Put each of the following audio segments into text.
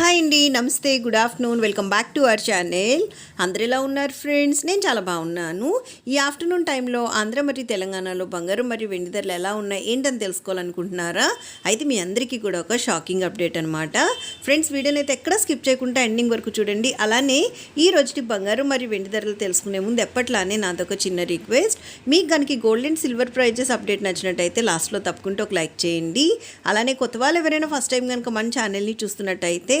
Hi అండి నమస్తే good afternoon welcome back to our channel. అందరు ఎలా ఉన్నారు ఫ్రెండ్స్? నేను చాలా బాగున్నాను. ఈ ఆఫ్టర్నూన్ టైంలో ఆంధ్ర మరియు తెలంగాణలో బంగారం మరియు వెండి ధరలు ఎలా ఉన్నాయి ఏంటని తెలుసుకోవాలనుకుంటున్నారా? అయితే మీ అందరికీ కూడా ఒక షాకింగ్ అప్డేట్ అనమాట ఫ్రెండ్స్ వీడియోని అయితే ఎక్కడ స్కిప్ చేయకుండా ఎండింగ్ వరకు చూడండి. అలానే ఈ రోజుటి బంగారం మరియు వెండి ధరలు తెలుసుకునే ముందు ఎప్పట్లానే నాదొక చిన్న రిక్వెస్ట్. మీకు కనుక gold and silver prices update నచ్చినట్టయితే లాస్ట్లో తప్పకుండా ఒక లైక్ చేయండి. అలానే కొత్త వాళ్ళు ఎవరైనా ఫస్ట్ టైం కనుక మన ఛానల్ని చూస్తున్నట్టయితే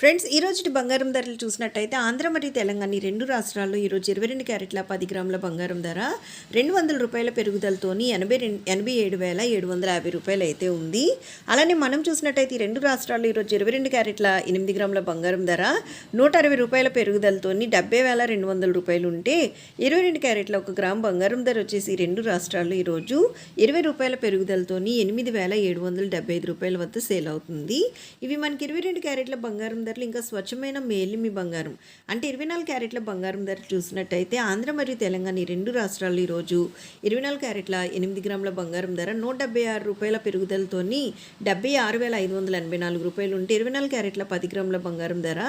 ఫ్రెండ్స్ ఈ రోజు బంగారం ధరలు చూసినట్టయితే ఆంధ్ర మరియు తెలంగాణ రెండు రాష్ట్రాల్లో ఈరోజు ఇరవై రెండు క్యారెట్ల పది గ్రాముల బంగారం ధర రెండు వందల రూపాయల పెరుగుదలతోని ఎనభై రెండు ఎనభై ఏడు వేల ఏడు వందల యాభై రూపాయలు అయితే ఉంది. అలానే మనం చూసినట్టయితే ఈ రెండు రాష్ట్రాల్లో ఈరోజు ఇరవై రెండు క్యారెట్ల ఎనిమిది గ్రాముల బంగారం ధర నూట అరవై రూపాయల పెరుగుదలతోని డెబ్బై వేల రెండు వందల రూపాయలు ఉంటే ఇరవై రెండు క్యారెట్ల ఒక గ్రామ్ బంగారం ధర వచ్చేసి రెండు రాష్ట్రాల్లో ఈరోజు ఇరవై రూపాయల పెరుగుదలతోని ఎనిమిది వేల ఏడు వందల డెబ్బై ఐదు రూపాయల వద్ద సేల్ అవుతుంది. ఇవి మనకి ఇరవై రెండు క్యారెట్ల బంగారం ధరలు ఇంకా స్వచ్ఛమైన మేలిమి బంగారం. అంటే ఇరవై నాలుగు క్యారెట్ల బంగారం ధర చూసినట్టయితే ఆంధ్ర మరియు తెలంగాణ ఈ రెండు రాష్ట్రాలు ఈరోజు ఇరవై నాలుగు క్యారెట్ల ఎనిమిది గ్రాముల బంగారం ధర నూట డెబ్బై ఆరు రూపాయల పెరుగుదలతో డెబ్బై ఆరు వేల ఐదు వందల ఎనభై నాలుగు రూపాయలు ఉంటే ఇరవై నాలుగు క్యారెట్ల పది గ్రాముల బంగారం ధర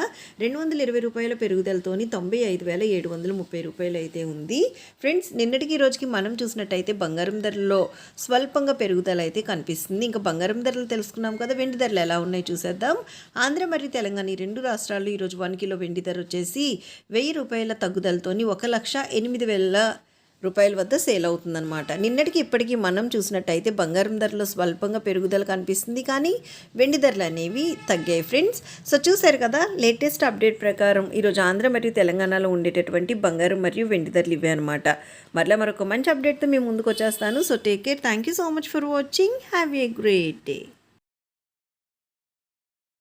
రెండు వందల ఇరవై రూపాయల పెరుగుదలతో తొంభై ఐదు వేల ఏడు వందల ముప్పై రూపాయలు అయితే ఉంది. ఫ్రెండ్స్ నిన్నటికి ఈ రోజుకి మనం చూసినట్టయితే బంగారం ధరల్లో స్వల్పంగా పెరుగుదల అయితే కనిపిస్తుంది. ఇంకా బంగారం ధరలు తెలుసుకున్నాం కదా వెండి ధరలు ఎలా ఉన్నాయి చూసేద్దాం. ఆంధ్ర మరియు తెలంగాణ రాజధాని రెండు రాష్ట్రాల్లో ఈరోజు వన్ కిలో వెండి ధర వచ్చేసి వెయ్యి రూపాయల తగ్గుదలతోని ఒక లక్ష ఎనిమిది వేల రూపాయల వద్ద సేల్ అవుతుందన్నమాట. నిన్నటికి ఇప్పటికీ మనం చూసినట్టయితే బంగారం ధరలో స్వల్పంగా పెరుగుదల కనిపిస్తుంది కానీ వెండి ధరలు అనేవి తగ్గాయి ఫ్రెండ్స్. సో చూసారు కదా లేటెస్ట్ అప్డేట్ ప్రకారం ఈరోజు ఆంధ్ర మరియు తెలంగాణలో ఉండేటటువంటి బంగారం మరియు వెండి ధరలు ఇవే అనమాట మరలా మరొక మంచి అప్డేట్తో మేము ముందుకు వచ్చేస్తాను. So take care. Thank you so much for watching. Have a great day.